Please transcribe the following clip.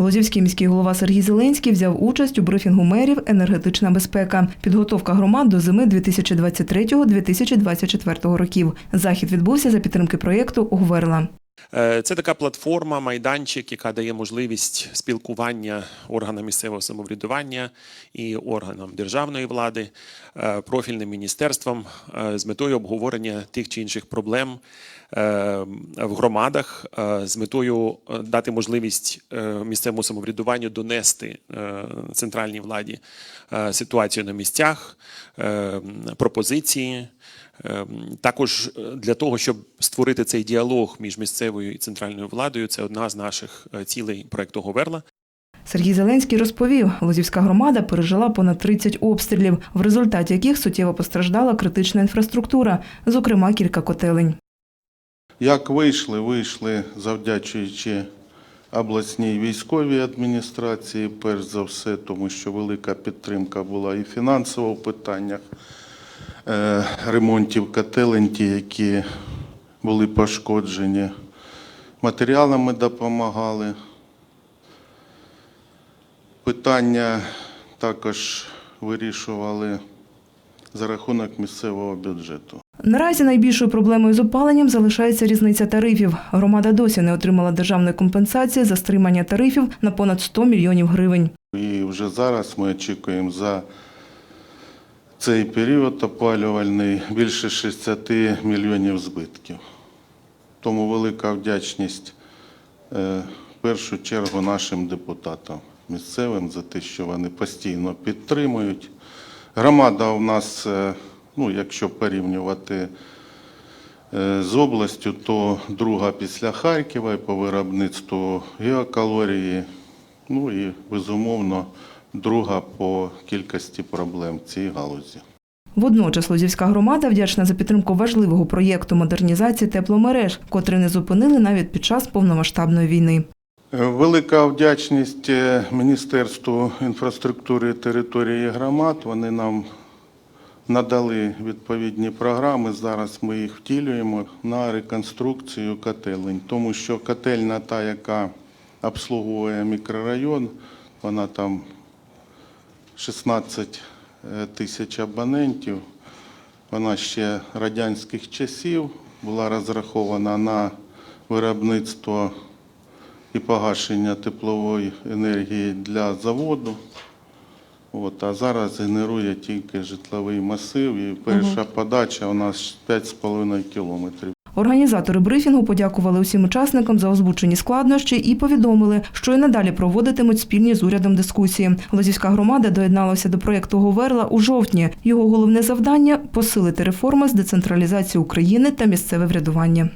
Лозівський міський голова Сергій Зеленський взяв участь у брифінгу мерів Енергетична безпека. Підготовка громад до зими 2023-2024 років. Захід відбувся за підтримки проєкту Гверла. Е, Це така платформа, майданчик, яка дає можливість спілкування органам місцевого самоврядування і органам державної влади, е, профільним міністерствам е, з метою обговорення тих чи інших проблем в громадах, з метою дати можливість місцевому самоврядуванню донести центральній владі ситуацію на місцях, пропозиції. Ем, Також е, для того, щоб створити цей діалог між місцевою і центральною владою, це одна з наших е, цілей проекту Говерла. Сергій Зеленський розповів, Лозівська громада пережила понад 30 обстрілів, в результаті яких суттєво постраждала критична інфраструктура, зокрема кілька котелень. Як вийшли, вийшли завдячуючи обласній військовій адміністрації, перш за все, тому що велика підтримка була і фінансово в питаннях ремонтів котелень, ті, які були пошкоджені. Матеріалами допомагали. Питання також вирішували за рахунок місцевого бюджету. Наразі найбільшою проблемою з опаленням залишається різниця тарифів. Громада досі не отримала державної компенсації за стримання тарифів на понад 100 мільйонів гривень. І вже зараз ми очікуємо за цей період опалювальний більше 60 мільйонів збитків. Тому велика вдячність е, в першу чергу нашим депутатам місцевим за те, що вони постійно підтримують. Громада у нас, е, ну, якщо порівнювати е, з областю, то друга після Харкова і по виробництву геокалорії, ну і безумовно друга по кількості проблем в цій галузі. Водночас Лозівська громада вдячна за підтримку важливого проєкту модернізації тепломереж, котрий не зупинили навіть під час повномасштабної війни. Е, Велика вдячність е, Міністерству інфраструктури території громад. Вони нам надали відповідні програми. Зараз ми їх втілюємо на реконструкцію котелень, тому що котельна та, яка обслуговує мікрорайон, вона там 16 тисяч абонентів. Вона ще радянських часів була розрахована на виробництво і погашення теплової енергії для заводу. От, а зараз генерує тільки житловий масив, і перша подача у нас 5,5 кілометрів. Організатори брифінгу подякували усім учасникам за озвучені складнощі і повідомили, що і надалі проводитимуть спільні з урядом дискусії. Лозівська громада доєдналася до проєкту Говерла у жовтні. Його головне завдання посилити реформи з децентралізації України та місцеве врядування.